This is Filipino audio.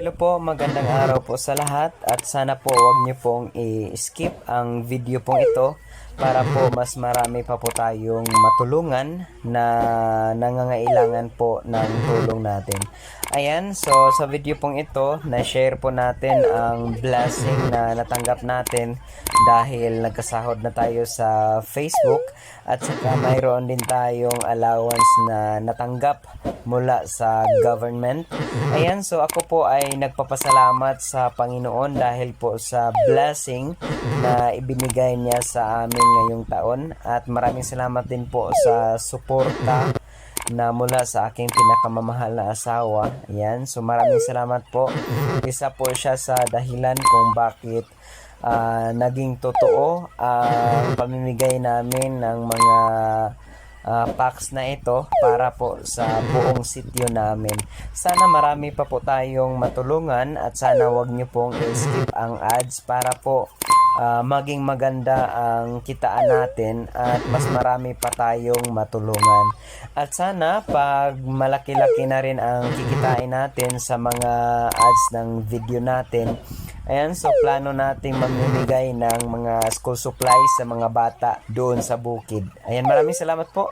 Hello po, magandang araw po sa lahat at sana po wag niyo pong i-skip ang video pong ito para po mas marami pa po tayong matulungan na nangangailangan po ng tulong natin. Ayan, so sa video pong ito, na-share po natin ang blessing na natanggap natin dahil nagkasahod na tayo sa Facebook at saka mayroon din tayong allowance na natanggap mula sa government. Ayan, so ako po ay nagpapasalamat sa Panginoon dahil po sa blessing na ibinigay niya sa amin ngayong taon at maraming salamat din po sa suporta na mula sa aking pinakamamahal na asawa. Ayan, so maraming salamat po. Isa po siya sa dahilan kung bakit ah, naging totoo ang pamimigay namin ng mga ah, packs na ito para po sa buong sityo namin. Sana marami pa po tayong matulungan at sana wag niyo pong i-skip ang ads para po ah, maging maganda ang kitaan natin at mas marami pa tayong matulungan. At sana pag malaki-laki na rin ang kikitain natin sa mga ads ng video natin, ayan, so plano nating mamimigay ng mga school supplies sa mga bata doon sa bukid. Ayan, maraming salamat po.